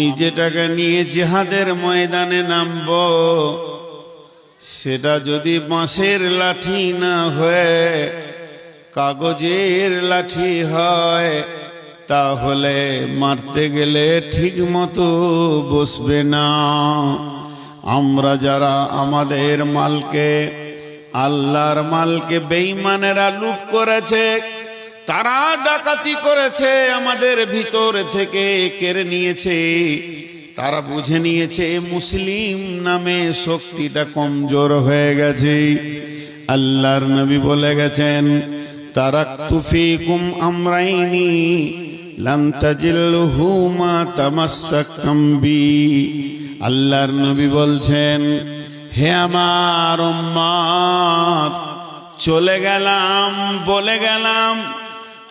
আমি যেটাকে নিয়ে জিহাদের ময়দানে নামব। সেটা যদি বাঁশের লাঠি না হয়ে কাগজের লাঠি হয়, তাহলে মারতে গেলে ঠিক মতো বসবে না। আমরা যারা আমাদের মালকে, আল্লাহর মালকে বেঈমানেরা লুট করেছে তারা ডাকাতি করেছে আমাদের ভিতর থেকে কেড়ে নিয়েছে। তারা বুঝে নিয়েছে মুসলিম নামে শক্তিটা কমজোর হয়ে গেছে। আল্লাহর নবী বলে গেছেন তারা তুফিকুম আমরাইনি আল্লাহর নবী বলছেন, হে আমার চলে গেলাম, বলে গেলাম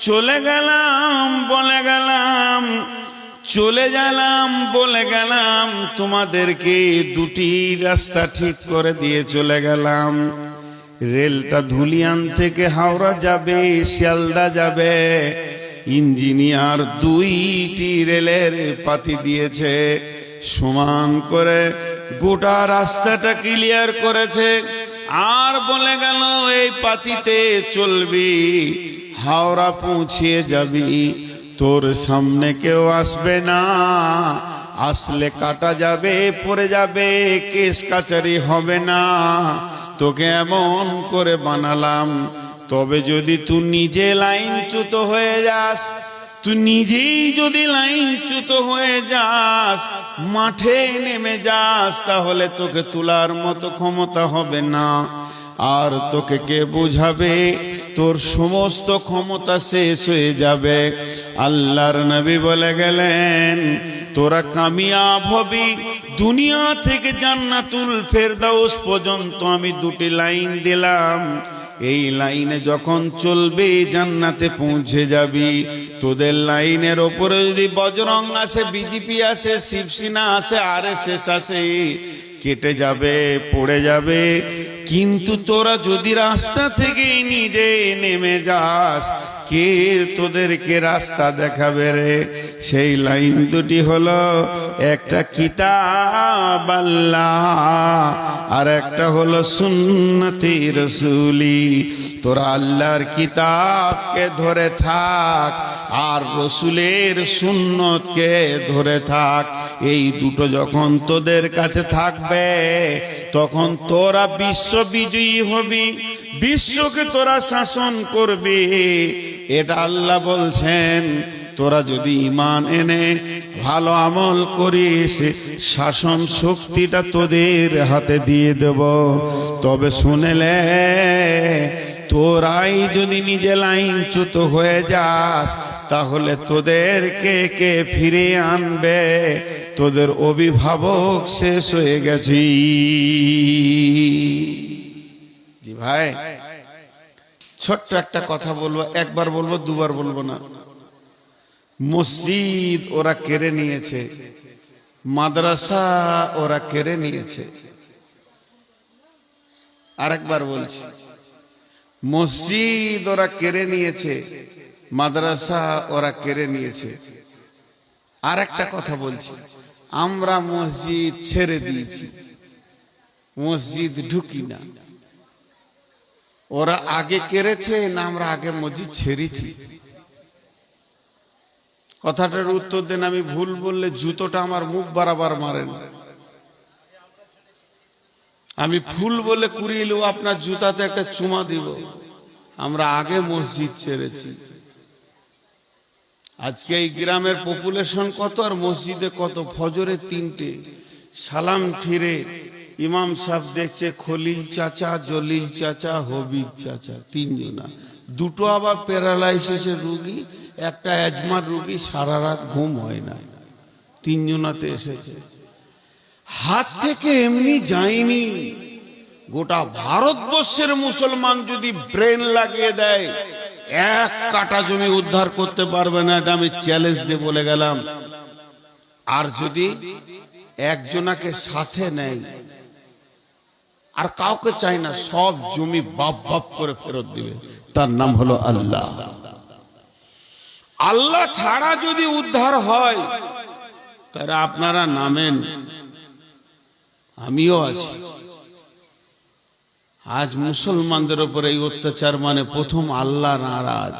চলে গেলাম, বলে গেলাম, চলে গেলাম, বলে গেলাম, তোমাদেরকে দুটি রাস্তা ঠিক করে দিয়ে চলে গেলাম। রেলটা ধুলিয়ান থেকে হাওড়া যাবে, শিয়ালদা যাবে। ইঞ্জিনিয়ার দুইটি রেলের পাতি দিয়েছে, সমান করে গোটা রাস্তাটা ক্লিয়ার করেছে। আর বলে গেল, এই পাতিতে চলবি হাওড়া পৌঁছিয়ে যাবি। তোর সামনে কেউ আসবে না। আসলে কাটা যাবে, পড়ে যাবে, কেস কাচারি হবে না। তোকে এমন করে বানালাম। তবে যদি তুই নিজে লাইন লাইনচ্যুত হয়ে যাস, তুই নিজেই যদি লাইন লাইনচ্যুত হয়ে যাস, মাঠে নেমে যাস, তাহলে তোকে তোলার মতো ক্ষমতা হবে না। আর তোকে কে বুঝাবে? তোর সমস্ত ক্ষমতা শেষ হয়ে যাবে। আল্লাহর নবী বলে গেলেন, তোরা কামিয়াব হবি। দুনিয়া থেকে জান্নাতুল ফেরদাউস পর্যন্ত আমি দুটি লাইন দিলাম। এই লাইনে যখন চলবে, জান্নাতে পৌঁছে যাবি। তোদের লাইনের ওপরে যদি বজরং আসে, বিজেপি আসে, শিবসেনা আসে, আর এস এস আসে, কেটে যাবে, পড়ে যাবে। কিন্তু তোরা যদি রাস্তা থেকে নিজে নেমে যাস, কে তোদেরকে রাস্তা দেখাবে রে? সেই লাইন দুটি হলো একটা কিতাব আল্লাহ, আর একটা হলো সুন্নতি রসুলি। তোরা আল্লাহর কিতাবকে ধরে থাক, আর রসুলের সুন্নতকে ধরে থাক। এই দুটো যখন তোদের কাছে থাকবে, তখন তোরা বিশ্ব বিজয়ী হবি, বিশ্বকে তোরা শাসন করবি। এটা আল্লাহ বলছেন তোরা যদি ইমান এনে ভালো আমল করিস, শাসন শক্তিটা তোদের হাতে দিয়ে দেব। তবে শুনেলে তোরাই যদি নিজে লাইনচ্যুত হয়ে যাস, তাহলে তোদেরকে কে ফিরে আনবে? তোদের অভিভাবক শেষ হয়ে গেছি। জি ভাই, ছোট্ট একটা কথা বলব, একবার বলব, দুবার বলব না। মসজিদ ওরা কেড়ে নিয়েছে, মাদ্রাসা ওরা কেড়ে নিয়েছে। আরেকবার বলছি, মসজিদ ওরা কেড়ে নিয়েছে, মাদ্রাসা ওরা কেড়ে নিয়েছে। আর একটা কথা বলছি, আমরা মসজিদ ছেড়ে দিয়েছি, মসজিদ ঢুকি না। ওরা আগে কেড়েছে না আমরা আগে মসজিদ ছেড়েছি? কথাটার উত্তর দেন, আমি ভুল বললে জুতোটা আমার মুখ বারাবার মারেন। আমি ফুল বলে কুড়িলেও আপনার জুতাতে একটা চুমা দিব। আমরা আগে মসজিদ ছেড়েছি। আজকে এই গ্রামের পপুলেশন কত আর মসজিদে কত? ফজরে তিনটে। সালাম ফিরে ইমাম সাহেব দেখছে খলিল চাচা, জলিল চাচা, হবিব চাচা, তিনজনা। দুটো আবার প্যারালাইসিসের রুগী। একটা অ্যাজমার রুগী সারা রাত ঘুম হয় না। তিনজনাতে এসেছে। হাত থেকে এমনি যায়নি। গোটা ভারতবর্ষের মুসলমান যদি ব্রেন লাগিয়ে দেয়, এক কাটা জমি উদ্ধার করতে পারবে না, এটা আমি চ্যালেঞ্জ দিয়ে বলে গেলাম। আর যদি একজনাকে সাথে নেয়, আর কাউকে চাই না, সব জমি বাপ বাপ করে ফেরত দিবে। তার নাম হলো আল্লাহ। আল্লাহ ছাড়া যদি উদ্ধার হয় তারা আপনারা নামেন। আমিও আছি। আজ মুসলমানদের উপর এই অত্যাচার মানে প্রথম আল্লাহ নারাজ।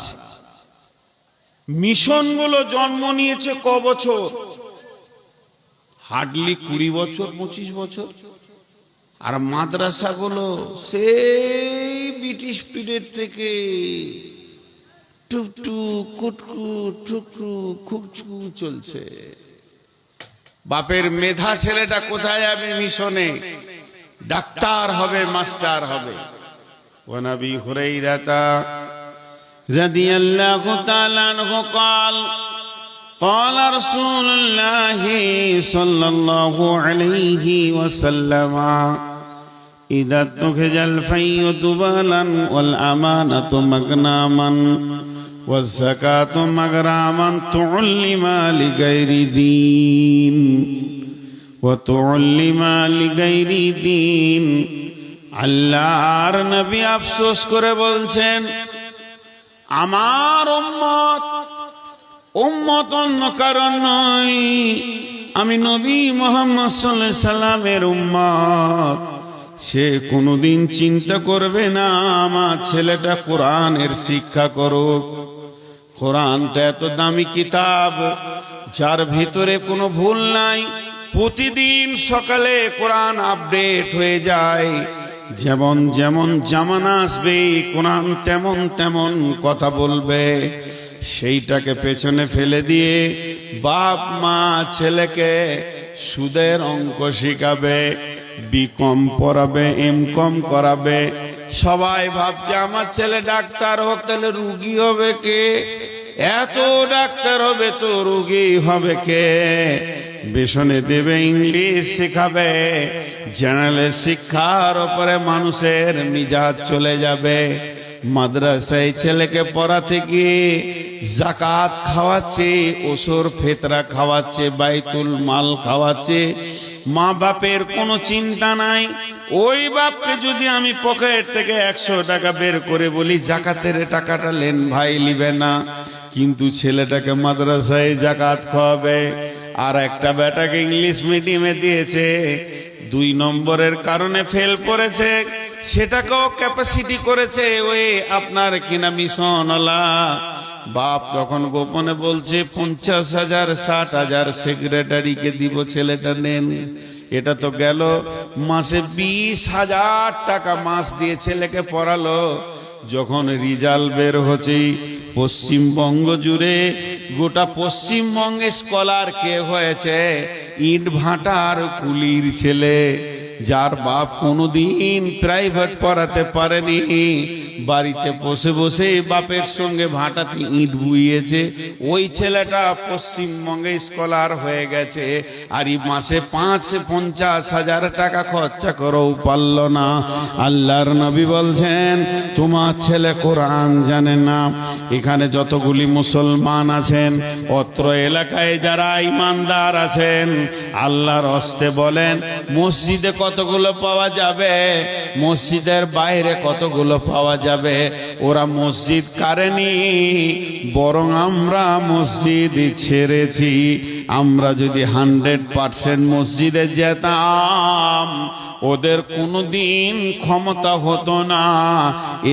মিশনগুলো জন্ম নিয়েছে ক বছর? হার্ডলি কুড়ি বছর, পঁচিশ বছর। আর মাদ্রাসাগুলো সেই ব্রিটিশ পিরিয়ড থেকে টুকটু কুটকু টুকটু খুকটু চলছে বাপের মেধা ছেলেটা কোথায় যাবে মিশনে ডাক্তার হবে মাস্টার হবে ওনাবি হুরাইরাতা رضي الله تعالى عنه قال قال رسول الله صلى الله عليه وسلم إذا اتخذ الفي دبالا والأمانة مغناما والزكاة مغراما تعلم لغير دين وتعلم لغير دين আল্লাহর নবী আফসোস করে বলছেন আমার উম্মত উম্মত অন্য কারণ নয় আমি নবী মোহাম্মদ সাল্লাল্লাহু আলাইহি সাল্লামের উম্মত সে কোনোদিন চিন্তা করবে না আমার ছেলেটা কোরআনের শিক্ষা করুক কোরআনটা এত দামি কিতাব, যার ভিতরে কোনো ভুল নাই। প্রতিদিন সকালে কোরআন আপডেট হয়ে যায়। যেমন যেমন জামানা আসবে, কোরআন তেমন তেমন কথা বলবে। সেইটাকে পেছনে ফেলে দিয়ে বাপ, মা, ছেলেকে সুদের অঙ্ক শিখাবে বিকম পড়াবে, এম কম করাবে সবাই ভাবছে, আমার ছেলে ডাক্তার হোক, তাহলে রুগী হবে কে? এত ডাক্তার হবে তো রুগী হবে কে? বেসনে দেবে, ইংলিশ শেখাবে জেনারেল শিক্ষার ওপরে মানুষের মিজাজ চলে যাবে। মাদ্রাসায় ছেলেকে পড়াতে গিয়ে জাকাত খাওয়াচ্ছে ওসর ফেতরা খাওয়াচ্ছে, বাইতুল মাল খাওয়াচ্ছে মা বাপের কোনো চিন্তা নাই। ওই বাপকে যদি আমি পকেট থেকে একশো টাকা বের করে বলি, জাকাতের টাকাটা লেন ভাই লিবে না। কিন্তু ছেলেটাকে মাদ্রাসায় জাকাত খাওয়াবে। আর একটা বেটাকে ইংলিশ মিডিয়ামে দিয়েছে। দুই নম্বরের কারণে ফেল করেছে সেটাকেও ক্যাপাসিটি করেছে। ওই আপনার কিনা মিশনলা বাপ তখন গোপনে বলছে, পঞ্চাশ হাজার, ষাট হাজার সেক্রেটারিকে দিব ছেলেটা নেন। এটা তো গেল, মাসে বিশ হাজার টাকা মাস দিয়ে ছেলেকে পড়ালো। যখন রিজাল্ট বের হচ্ছে, পশ্চিমবঙ্গ জুড়ে গোটা পশ্চিমবঙ্গে স্কলার কে হয়েছে? ইট ভাটার কুলির ছেলে। যার বাপ কোনোদিন প্রাইভেট পড়াতে পারেনি। বাড়িতে বসে বসে বাপের সঙ্গে ভাটাতে ইট বুইয়েছে। ওই ছেলেটা পশ্চিমবঙ্গে স্কলার হয়ে গেছে। আর এই মাসে পাঁচ পঞ্চাশ হাজার টাকা খরচা করেও পারল না। আল্লাহর নবী বলছেন, তোমার ছেলে কোরআন জানে না। এখানে যতগুলি মুসলমান আছেন, অত্র এলাকায় যারা ইমানদার আছেন, আল্লাহর হস্তে বলেন, মসজিদে কতগুলো পাওয়া যাবে? মসজিদের বাইরে কতগুলো পাওয়া যাবে? ওরা মসজিদ কারেনি, বরং আমরা মসজিদ ছেড়েছি। আমরা যদি হান্ড্রেড পার্সেন্ট মসজিদে যেতাম, ওদের কোনোদিন ক্ষমতা হতো না।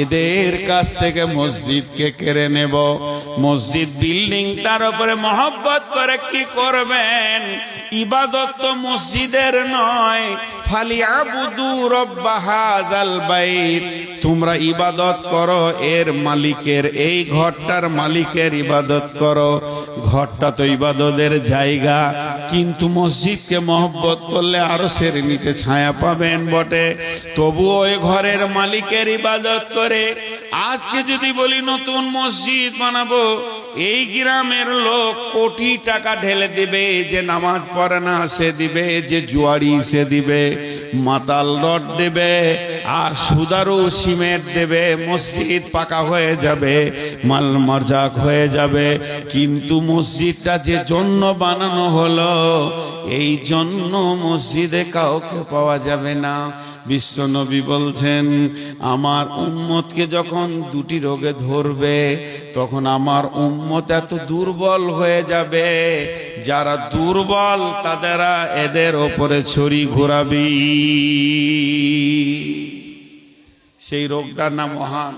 এদের কাছ থেকে মসজিদকে কেড়ে নেব। মসজিদ বিল্ডিংটার উপরে মহব্বত করে কি করবেন? ইবাদত তো মসজিদের নয় তোমরা ইবাদত করো, এর মালিকের, এই ঘরটার মালিকের ইবাদত করো। ঘরটা তো ইবাদতের জায়গা, কিন্তু মসজিদকে মহব্বত করলে আরও সের নিচে ছায়া পাবেন বটে। তবুও ওই ঘরের মালিকের ইবাদত করে আজকে যদি বলি নতুন মসজিদ বানাবো, এই গ্রামের লোক কোটি টাকা ঢেলে দিবে, যে নামাজ পড়ে না সে দিবে, যে জুয়ারি সে দিবে, মাতাল রড দেবে, আর সুদারু সিমেন্ট দেবে, মসজিদ পাকা হয়ে যাবে, মাল মরজাক হয়ে যাবে। কিন্তু মসজিদটা যে জন্য বানানো হলো এই জন্য মসজিদে কাউকে পাওয়া যাবে না। বিশ্বনবী বলছেন, আমার উম্মতকে যখন দুটি রোগে ধরবে, তখন আমার উম্মত এত দুর্বল হয়ে যাবে, যারা দুর্বল তাদেরা এদের ওপরে ছড়ি ঘোরাবি। সেই রোগটার নাম ওহান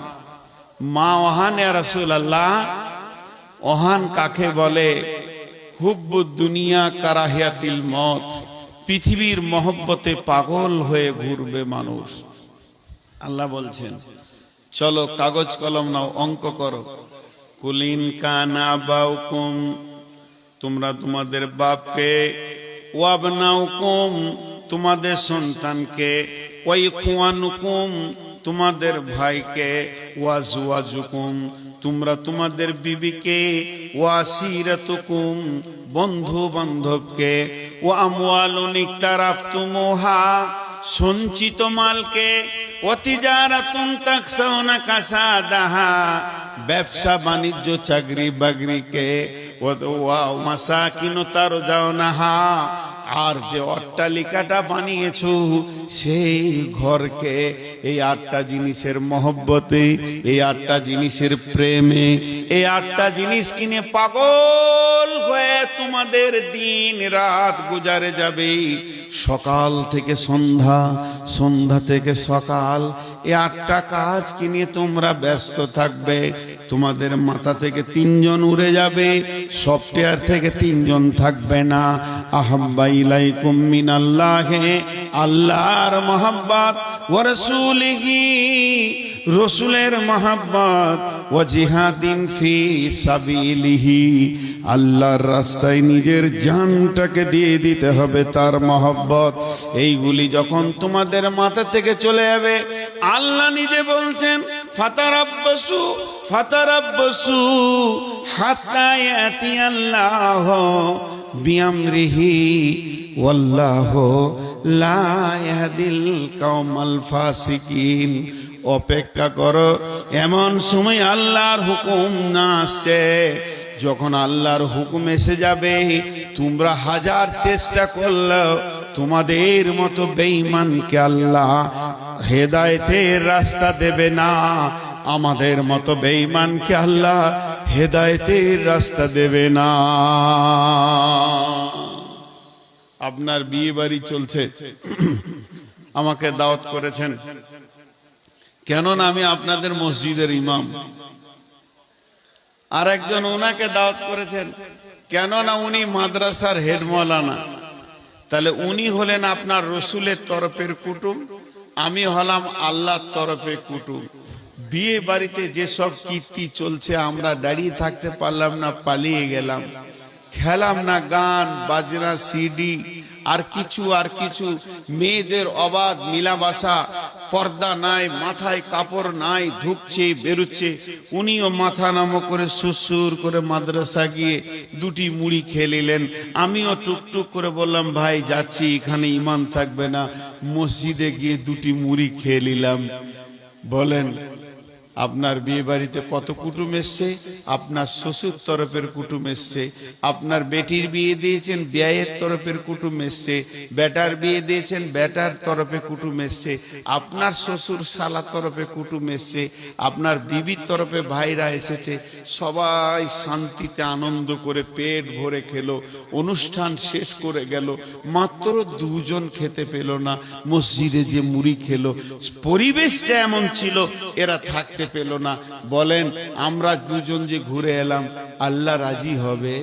মা ওহান রাসুল আল্লাহ ওহান কাকে বলে? হুব্বুদ দুনিয়া কারাহিয়াতিল মত। পৃথিবীর মহব্বতে পাগল হয়ে ঘুরবে মানুষ। আল্লাহ বলছেন চলো কাগজ কলম নাও অঙ্ক করো। কুলিন কানা বাউকুম তোমরা তোমাদের বাপকে ওয়াবনাউকুম তোমাদের সন্তানকে ওই খুয়ানুকুম তোমাদের ভাইকে ওয়াজুয়াজুকুম তোমরা তোমাদের বিবিকে ওয়াসিরাতুকুম বন্ধু বান্ধবকে ও আমওয়ালুনিক তারাফতুমুহা সঞ্চিত মালকে অতিজারাতুন তাকসাউনা কাসাদাহা, ব্যবসা বাণিজ্য চাকরি বাকরিকে, ও যাও আর যে অট্টালিকাটা বানিয়েছো, সেই ঘরকে এই আটটা জিনিসের মহব্বতে, এই আটটা জিনিসের প্রেমে, এই আটটা জিনিস কিনে পাগল হয়ে তোমাদের দিন রাত গুজারে যাবে। সকাল থেকে সন্ধ্যা সন্ধ্যা থেকে সকাল, এই আটটা কাজ কিনে তোমরা ব্যস্ত থাকবে। তোমাদের মাথা থেকে তিনজন উড়ে যাবে সফটওয়্যার থেকে তিনজন থাকবে না। আহাব্বাইলাইকুম মিনাল্লাহে, আল্লাহর মহাব্বাত, ওয়া রাসূলিহি, রসুলের মহাব্বত ও জিহাদিন ফি সাবিলিহি। আল্লাহর রাস্তায় নিজের জানটাকে দিয়ে দিতে হবে তার মহব্বত। এইগুলি যখন তোমাদের মাথা থেকে চলে যাবে, আল্লাহ নিজে বলছেন, ফাতারাব্বাসু ফাতারাব্বাসু হাত্তা আল্লাহ বিআমরিহি ওয়াল্লাহু লা ইয়াহদিল কওমাল ফাসিকিন। অপেক্ষা করো, এমন সময় আল্লাহর হুকুম না আসছে। যখন আল্লাহর হুকুম এসে যাবে, তোমরা হাজার চেষ্টা করলেও তোমাদের মতো বেঈমানকে আল্লাহ হেদায়েতের রাস্তা দেবে না। আমাদের মতো বেঈমানকে আল্লাহ হেদায়েতের রাস্তা দেবে না। আপনার বিয়ে বাড়ি চলছে। আমাকে দাওয়াত করেছেন। কেননা আমি আপনাদের মসজিদের ইমাম। আর একজন ওনাকে দাওয়াত করেছেন। কেননা উনি মাদ্রাসার হেড মৌলানা। তাহলে উনি হলেন আপনার রসুলের তরফের কুটুম, আমি হলাম আল্লাহর তরফে কুটুম। বিয়ে বাড়িতে যেসব কীর্তি চলছে, আমরা দাঁড়িয়ে থাকতে পারলাম না, পালিয়ে গেলাম। খেলাম না, গান, বাজনা সিডি আর কিছু আর কিছু। মেয়েদের অবাধ মিলাবাসা, পর্দা নাই, মাথায় কাপড় নাই ঢুকছে বেরুচ্ছে। উনিও মাথা নামো করে সুসুর করে মাদ্রাসা গিয়ে দুটি মুড়ি খেয়ে নিলেন। আমিও টুকটুক করে বললাম, ভাই, যাচ্ছি, এখানে ইমান থাকবে না। মসজিদে গিয়ে দুটি মুড়ি খেয়ে নিলাম। বলেন আপনার বিয়ে বাড়িতে কত কুটুম এসছে? আপনার শ্বশুর তরফের কুটুম এসছে। আপনার বেটির বিয়ে দিয়েছেন ব্যয়ের তরফের কুটুম এসছে। বেটার বিয়ে দিয়েছেন, বেটার তরফে কুটুম এসছে। আপনার শ্বশুর শালা তরফে কুটুম এসছে। আপনার বিবির তরফে ভাইরা এসেছে। সবাই শান্তিতে আনন্দ করে পেট ভরে খেলো। অনুষ্ঠান শেষ করে গেল। মাত্র দুজন খেতে পেল না। মসজিদে যে মুড়ি খেলো। পরিবেশটা এমন ছিল। এরা থাকতে পেল না। বলেন আমরা দুজন যে ঘুরে এলাম আল্লাহ রাজি হবে?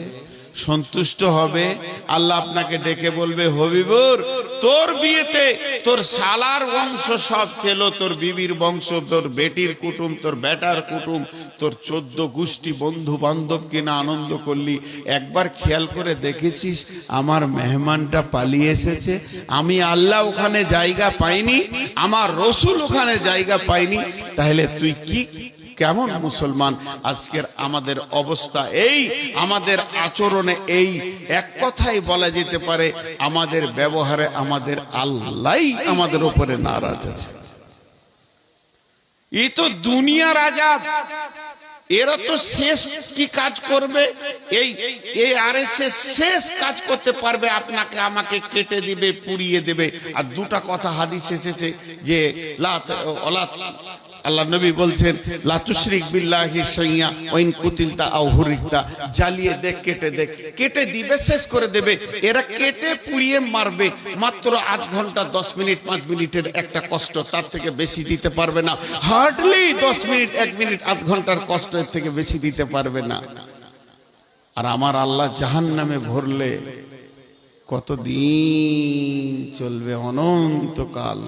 সন্তুষ্ট হবে। আল্লাহ আপনাকে ডেকে বলবে, হবিবুর, তোর বিয়েতে তোর সালার বংশ সব খেলো, তোর বিবির বংশ, তোর বেটির কুটুম, তোর বেটার কুটুম, তোর চোদ্দ গোষ্ঠী বন্ধু বান্ধব কিনা আনন্দ করলি। একবার খেয়াল করে দেখেছিস, আমার মেহমানটা পালিয়ে এসেছে। আমি আল্লাহ ওখানে জায়গা পাইনি, আমার রসুল ওখানে জায়গা পাইনি। তাহলে তুই কি কেমন মুসলমান? আজকের আমাদের অবস্থা এই, আমাদের আচরণে এই। এক কথাই বলা যেতে পারে, আমাদের ব্যবহারে আমাদের আল্লাহ আমাদের উপরে নারাজ আছে। এই তো দুনিয়ার আজাব এরা তো শেষ কি কাজ করবে? এই এই আর শেষ কাজ করতে পারবে, আপনাকে আমাকে কেটে দিবে, পুড়িয়ে দেবে। আর দুটা কথা হাদিস এসেছে যে লাত আল্লাহ নবী বলছেন লাতুশরিক বিল্লাহি সাইয়া ওয়াইন কুতিলতা আও জ্বালিয়ে দেখ, কেটে দেখ। কেটে দিবে, শেষ করে দেবে। এরা কেটে পুড়িয়ে মারবে। মাত্র আধ ঘণ্টা, দশ মিনিট, পাঁচ মিনিটের একটা কষ্ট তার থেকে বেশি দিতে পারবে না। হার্ডলি দশ মিনিট, এক মিনিট আধ ঘণ্টার কষ্ট এর থেকে বেশি দিতে পারবে না। আর আমার আল্লাহ জাহান নামে ভরলে কতদিন চলবে অনন্তকাল।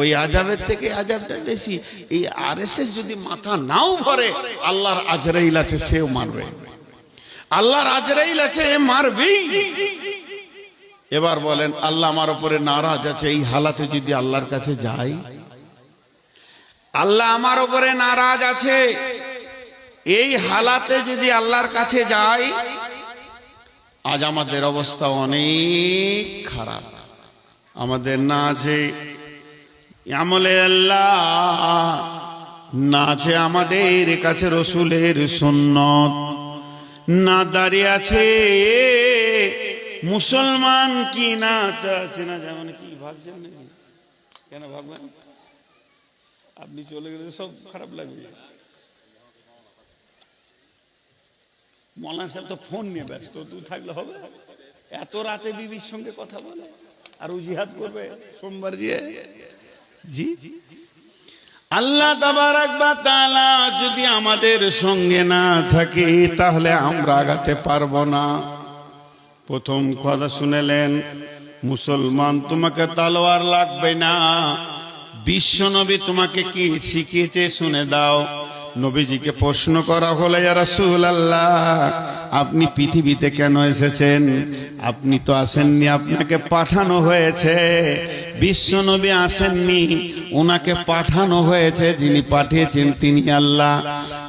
ওই আজাবের থেকে আজাবটা বেশি। এই আর যদি মাথা নাও ভরে, আল্লাহর আজরাইল আছে, সেও মারবে। আল্লাহর আজরাইল আছে, এ মারবেই। এবার বলেন, আল্লাহ আমার উপরে নারাজ আছে, এই হালাতে যদি আল্লাহর কাছে যাই? আল্লাহ আমার উপরে নারাজ আছে, এই হালাতে যদি আল্লাহর কাছে যাই, আজ আমাদের অবস্থা অনেক খারাপ। আমাদের না আছে আমলে আল্লাহ। না আছে আমাদের কাছে রসুলের সুন্নত। না দাঁড়িয়ে আছে মুসলমান কি না আছে না যেমন কি ভাবছেন নাকি? কেন ভাববেন? আপনি চলে গেলে সব খারাপ লাগবে। মৌলানা সাহেব তো ফোন নিয়ে ব্যস্ত তুই থাকলে হবে। এত রাতে বিবির সঙ্গে কথা বলে। আর ও জিহাদ করবে সোমবার দিয়ে। জি। আল্লাহ তাআলা যদি আমাদের সঙ্গে না থাকে, তাহলে আমরা আগাতে পারব না। প্রথম কথা শুনেলেন, মুসলমান তোমাকে তালোয়ার লাগবে না। বিশ্ব নবী তোমাকে কি শিখিয়েছে শুনে দাও। নবীজিকে প্রশ্ন করা হলো, ইয়া রাসূলুল্লাহ, আপনি পৃথিবীতে কেন এসেছেন? আপনি তো আসেননি, আপনাকে পাঠানো হয়েছে। বিশ্ব নবী আসেননি ওনাকে পাঠানো হয়েছে, যিনি পাঠিয়েছেন তিনি আল্লাহ।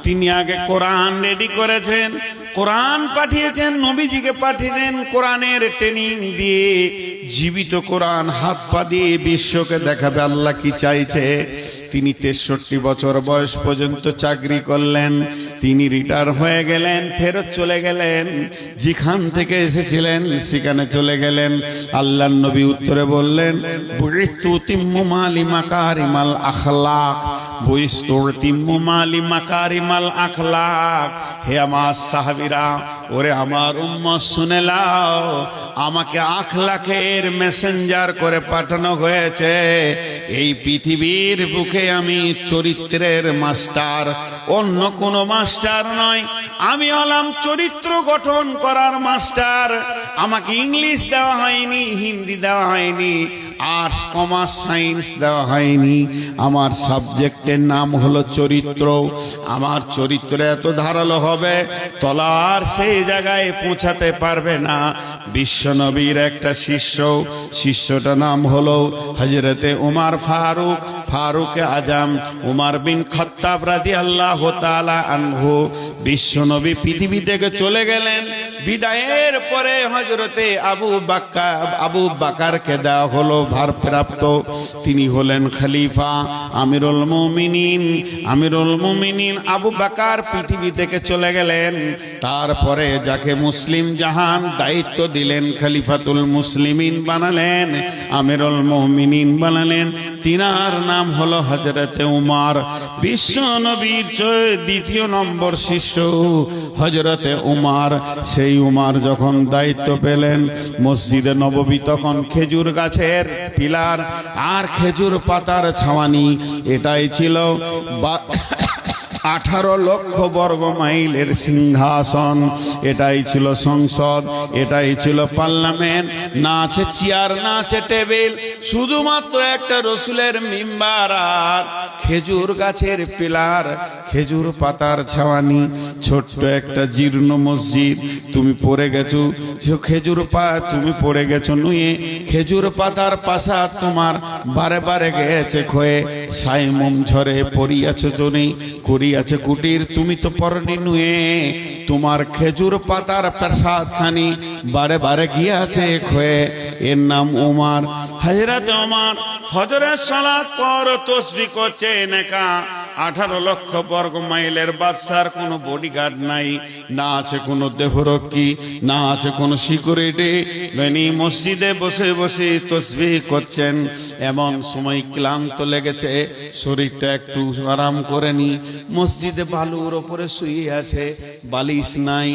তিনি আগে কোরআন রেডি করেছেন, কোরআন পাঠিয়েছেন, নবীজিকে পাঠিয়েছেন কোরআনের ট্রেনিং দিয়ে। জীবিত কোরআন হাত পা দিয়ে বিশ্বকে দেখাবে, আল্লাহ কি চাইছে? তিনি তেষট্টি বছর বয়স পর্যন্ত চাকরি করলেন। তিনি রিটায়ার হয়ে গেলেন, ফেরত চলে গেলেন। যেখান থেকে এসেছিলেন, সেখানে চলে গেলেন। আল্লাহ নবী উত্তরে বললেন হে আমার সাহাবিরা ওরে আমার উম্মত, শুনে লাও আমাকে আখলাখের মেসেঞ্জার করে পাঠানো হয়েছে। এই পৃথিবীর বুকে আমি চরিত্রের মাস্টার অন্য কোনো মাস্টার নয়। আমি হলাম চরিত্র গঠন করার মাস্টার। আমাকে ইংলিশ দেওয়া হয়নি, হিন্দি দেওয়া হয়নি, আর্টস, কমার্স, সায়েন্স দেওয়া হয়নি। আমার সাবজেক্টের নাম হলো চরিত্র। আমার চরিত্র এত ধারালো হবে, তলার সেই জায়গায় পৌঁছাতে পারবে না। বিশ্বনবীর একটা শিষ্য, শিষ্যটার নাম হলো হজরতে উমার ফারুক। ফারুক আজম, উমার বিন খত্তাব রাদি আল্লাহ তালা আনহু বিশ্বনবী পৃথিবী থেকে চলে গেলেন। বিদায়ের পরে হজরতে আবু বাক্কা, আবু বাকারকে দেওয়া হলো ভারপ্রাপ্ত। তিনি হলেন খলিফা আমিরুল মুমিনিন। আমিরুল মুমিনিন আবু বাকার পৃথিবী থেকে চলে গেলেন। তারপরে যাকে মুসলিম জাহান দায়িত্ব দিলেন, খলিফাতুল মুসলিমিন বানালেন, আমিরুল মুমিনিন বানালেন। তিনার নাম হলো হজরতে উমার। বিশ্ব নবীর দ্বিতীয় নম্বর শিষ্য হজরতে উমার। সেই উমার যখন দায়িত্ব পেলেন মসজিদে নববী তখন খেজুর গাছের পিলার আর খেজুর পাতার ছাওয়ানি। এটাই ছিল বা- আঠারো লক্ষ বর্গ মাইলের সিংহাসন। এটাই ছিল সংসদ, এটাই ছিল পার্লামেন্ট। না আছে চেয়ার, না আছে টেবিল, শুধুমাত্র একটা রসুলের মিম্বার আর খেজুর গাছের পিলার, খেজুর পাতার ছাওয়ানি, ছোট্ট একটা জীর্ণ মসজিদ। তুমি পড়ে গেছো খেজুর পা তুমি পড়ে গেছো নুয়ে, খেজুর পাতার পাশা তোমার বারে বারে গেছে ক্ষয়ে সাইমম ঝরে পড়িয়াছ জনে করিয়াছে কুটির, তুমি তো পরনি নুয়ে। তোমার খেজুর পাতার প্রসাদ খানি বারে বারে গিয়াছে খয়ে। এর নাম উমার। হাজরাত উমার, ফজরের সালাত পর তসবি করছে নেকা। আঠারো লক্ষ বর্গ মাইলের বাদশার কোনো বডিগার্ড নাই, না আছে কোনো দেহরক্ষী, না আছে কোনো সিকিউরিটি বেনি মসজিদে বসে বসে তসবি করছেন, এমন সময় ক্লান্ত লেগেছে, শরীরটা একটু আরাম করে নি মসজিদে বালুর ওপরে শুয়ে আছে, বালিশ নাই,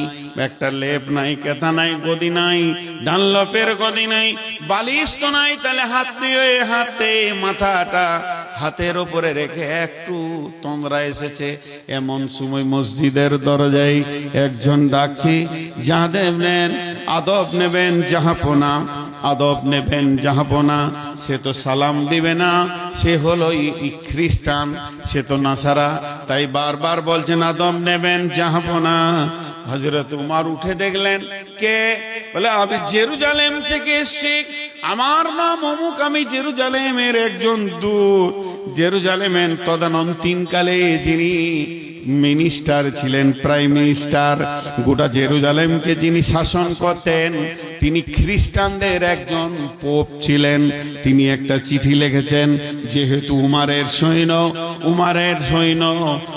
একটা লেপ নাই কেতা নাই, গদি নাই ডানলপের গদি নাই, বালিশ তো নাই, তাহলে হাত দিয়ে, হাতে মাথাটা হাতের ওপরে রেখে একটু তোমরা এসেছে। এমন সময় মসজিদের দরজায় একজন ডাকছি যা দেবেন আদব নেবেন জাহাপনা আদব নেবেন জাহাপনা সে তো সালাম দিবে না, সে হলো খ্রিস্টান, সে তো নাসারা, তাই বারবার বলছেন, আদব নেবেন জাহাপনা হজরত উমার উঠে দেখলেন, কে? বলে, আমি জেরুজালেম থেকে এসছি। আমার নাম অমুক, আমি জেরুজালেমের একজন দূত। জেরুজালেমের তদানন্তিনকালে যিনি মিনিস্টার ছিলেন, প্রাইম মিনিস্টার, গোটা জেরুজালেমকে যিনি শাসন করতেন তিনি খ্রিস্টানদের একজন পোপ ছিলেন। তিনি একটা চিঠি লিখেছেন, যেহেতু উমারের সৈন্য উমারের সৈন্য,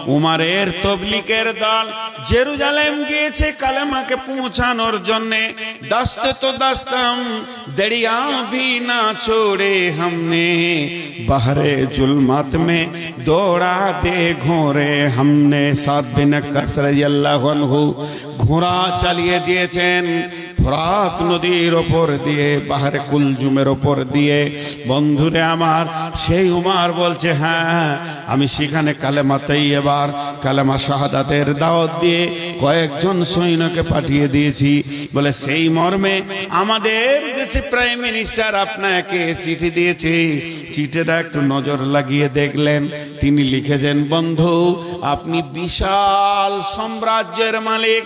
উমারের তবলিকের দল জেরুজালেম গিয়েছে কালেমাকে পৌঁছানোর জন্যে, দাস্তে তো দাস্তাম, দড়িয়া ভি না ছোড়ে হামনে। বাহারে জুলমাত মে দৌড়া দে ঘোরে হামনে। সাত বিনা কাসরাই হু ঘোড়া চালিয়ে দিয়েছেন। ফরাত নদীর ওপর দিয়ে, পাহাড়ে কুলজুমের ওপর দিয়ে, বন্ধুরে আমার, সেই উমার বলছে হ্যাঁ আমি সেখানে কালেমাতেই এবার কালেমা শাহাদাতের দাওয়াত দিয়ে কয়েকজন সৈন্যকে পাঠিয়ে দিয়েছি। বলে, সেই মর্মে আমাদের দেশে প্রাইম মিনিস্টার আপনাকে চিঠি দিয়েছে। চিঠিটা একটু নজর লাগিয়ে দেখলেন, তিনি লিখেছেন, বন্ধু, আপনি বিশাল সাম্রাজ্যের মালিক,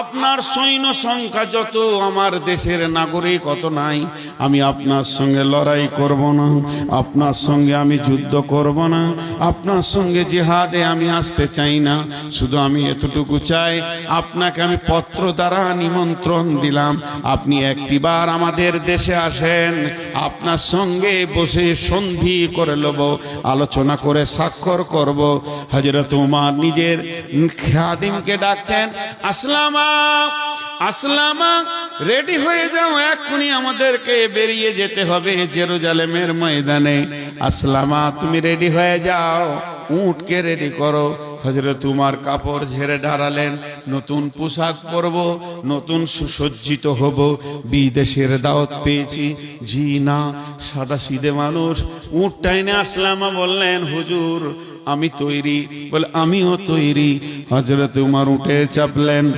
আপনার সৈন্য সংখ্যা যত আমার দেশের নাগরিক অত নাই। আমি আপনার সঙ্গে লড়াই করব না। আপনার সঙ্গে আমি যুদ্ধ করব না। আপনার সঙ্গে জিহাদে আমি আসতে চাই না। শুধু আমি এতটুকু চাই, আপনাকে আমি পত্র দ্বারা নিমন্ত্রণ দিলাম। আপনি একটিবার আমাদের দেশে আসেন। আপনার সঙ্গে বসে সন্ধি করে লব, আলোচনা করে স্বাক্ষর করব। হজরত উমার নিজের খাদিমকে ডাকছেন, আসলামা আসলামা। রেডি হয়ে যাও, এক্ষুনি আমাদেরকে বেরিয়ে যেতে হবে জেরুজালেমের ময়দানে। আসলামা, তুমি রেডি হয়ে যাও উঠকে রেডি করো। হজরত উমার কাপড় ঝেড়ে দাঁড়ালেন, নতুন পোশাক পরব, নতুন সুসজ্জিত হব। বিদেশের দাওয়াত পেয়েছি, জি না, সাদা সিদে মানুষ। উঠ টাইনে আসলামা বললেন, হুজুর, আমি তৈরি। বলে, আমিও তৈরি। হজরত উমার উঠে চাপলেন।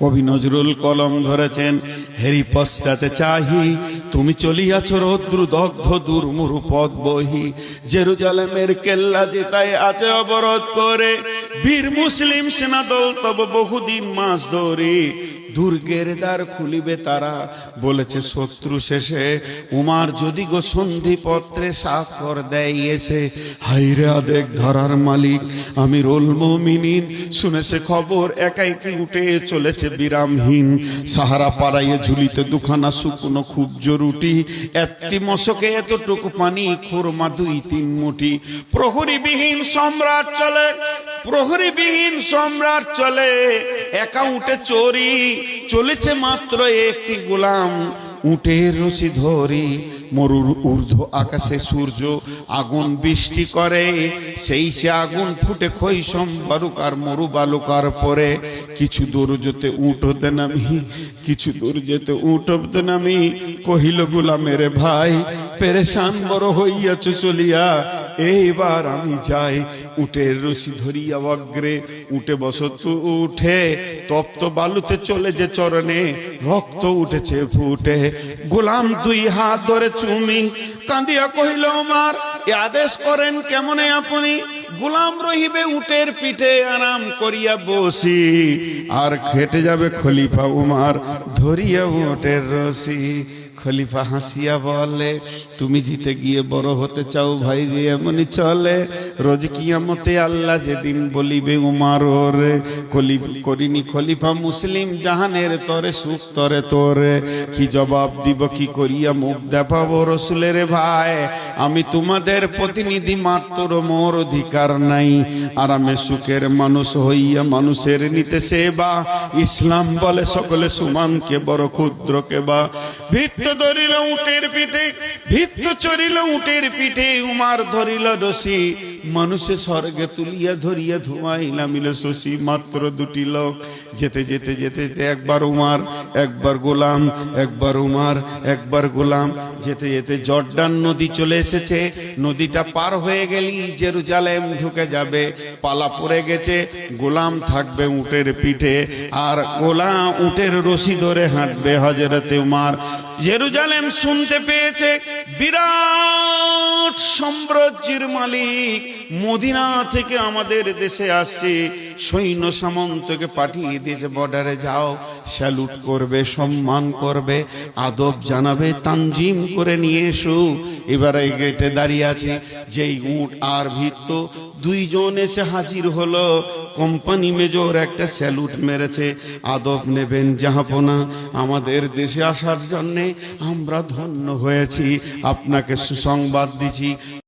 কবি নজরুল কলম ধরেছেন, হেরি পশ্চাতে চাহি, তুমি চলিয়াছ রৌদ্র দগ্ধ দুর্মুরু পদ বহি। জেরুজালেমের কেল্লা যেতাই আছে অবরোধ করে, বীর মুসলিম সেনা দল তব বহুদিন মাস ধরে। দুর্গের দ্বার খুলিবে তারা। বলেছে, শত্রু শেষে উমার যদি গো সন্ধি পত্রে স্বাক্ষর দেয়ছে হাইরে আদেক ধরার মালিক, আমি রোল মমিনিন। শুনেছে খবর, একাই কি উঠে চলেছে বিরামহীন। সাহারা পাড়াইয়ে ঝুলিতে দুখানা শুকনো খুব জরুটি একটি মশকে এতটুকু পানি, খুরমা দুই তিন মুঠি। প্রহরীবিহীন সম্রাট চলে, প্রহরীবিহীন সম্রাট চলে। একাউন্টে চোরি চলেছে মাত্র একটি গোলাম। উটের রশি ধরি, মরুর ঊর্ধ্ব আকাশে সূর্য, আগুন বৃষ্টি করে। সেই সে আগুন ফুটে খৈসম বালুকার মরু বালুকার পরে। কিছু দূর যেতে উঠ হতে নামি, কিছু দূর যেতে উঠ হতে নামি, কহিল, গোলামের ভাই, পেরেশান বড় হইয়াছ চলিয়া এইবার আমি যাই উটের রশি ধরিয়া অগ্রে। উঠে বসত উঠে, তপ্ত বালুতে চলে যে চরণে, রক্ত উঠেছে ফুটে। গোলাম দুই হাত ধরে চুমি, কাঁদিয়া কহিল আমার এ আদেশ করেন কেমনে আপনি? গোলাম রহিবে উটের পিঠে আরাম করিয়া বসি। আর খেটে যাবে খলিফা উমার ধরিয়া উটের রশি। খলিফা হাসিয়া বলে, তুমি জিতে গিয়ে বড় হতে চাও ভাই রে, এমনই চলে। রোজ কিয়ামতে আল্লাহ যেদিন বলিবে, উমার ওরে কলি করিনি খলিফা মুসলিম, জাহানের তরে সুখ তরে তোরে। কি জবাব দিব, কি করিয়া মুখ দেখাবো রসুলের ভাই? আমি তোমাদের প্রতিনিধি মাত্র, মোর অধিকার নাই। আরামে সুখের মানুষ হইয়া মানুষের নিতে সেবা। ইসলাম বলে, সকলে সুমানকে বড় ক্ষুদ্রকে বা ভিত্ত ধরিল উটের পিঠে ভিত্ত চরিল উটের পিঠে উমার ধরিল রশি। মানুষে স্বর্গে তুলিয়া ধরিয়া ধুমাইলা মিল শশী মাত্র দুটি লোক। যেতে যেতে যেতে যেতে একবার উমার, একবার গোলাম, একবার উমার, একবার গোলাম। যেতে যেতে জর্ডান নদী চলে এসেছে। নদীটা পার হয়ে গেলি জেরুজালেম ঢুকে যাবে। পালা পড়ে গেছে। গোলাম থাকবে উটের পিঠে। আর গোলাম উটের রশি ধরে হাঁটবে হজরতে উমার। জেরুজালেম শুনতে পেয়েছে। বিরাট সাম্রাজ্যের মালিক। মদিনা থেকে আমাদের দেশে আসছে, সৈন্য সামন্তকে পাঠিয়ে দিয়েছে বর্ডারে যাও স্যালুট করবে, সম্মান করবে, আদব জানাবে, তানজিম করে নিয়ে এসো। এবারে গেটে দাঁড়িয়ে আছে, যেই উট আর ভিত্ত দুইজন এসে হাজির হলো। কোম্পানি মেজর একটা স্যালুট মেরেছে, আদব নেবেন জাহাপনা, আমাদের দেশে আসার জন্যে আমরা ধন্য হয়েছি, আপনাকে সুসংবাদ দিছি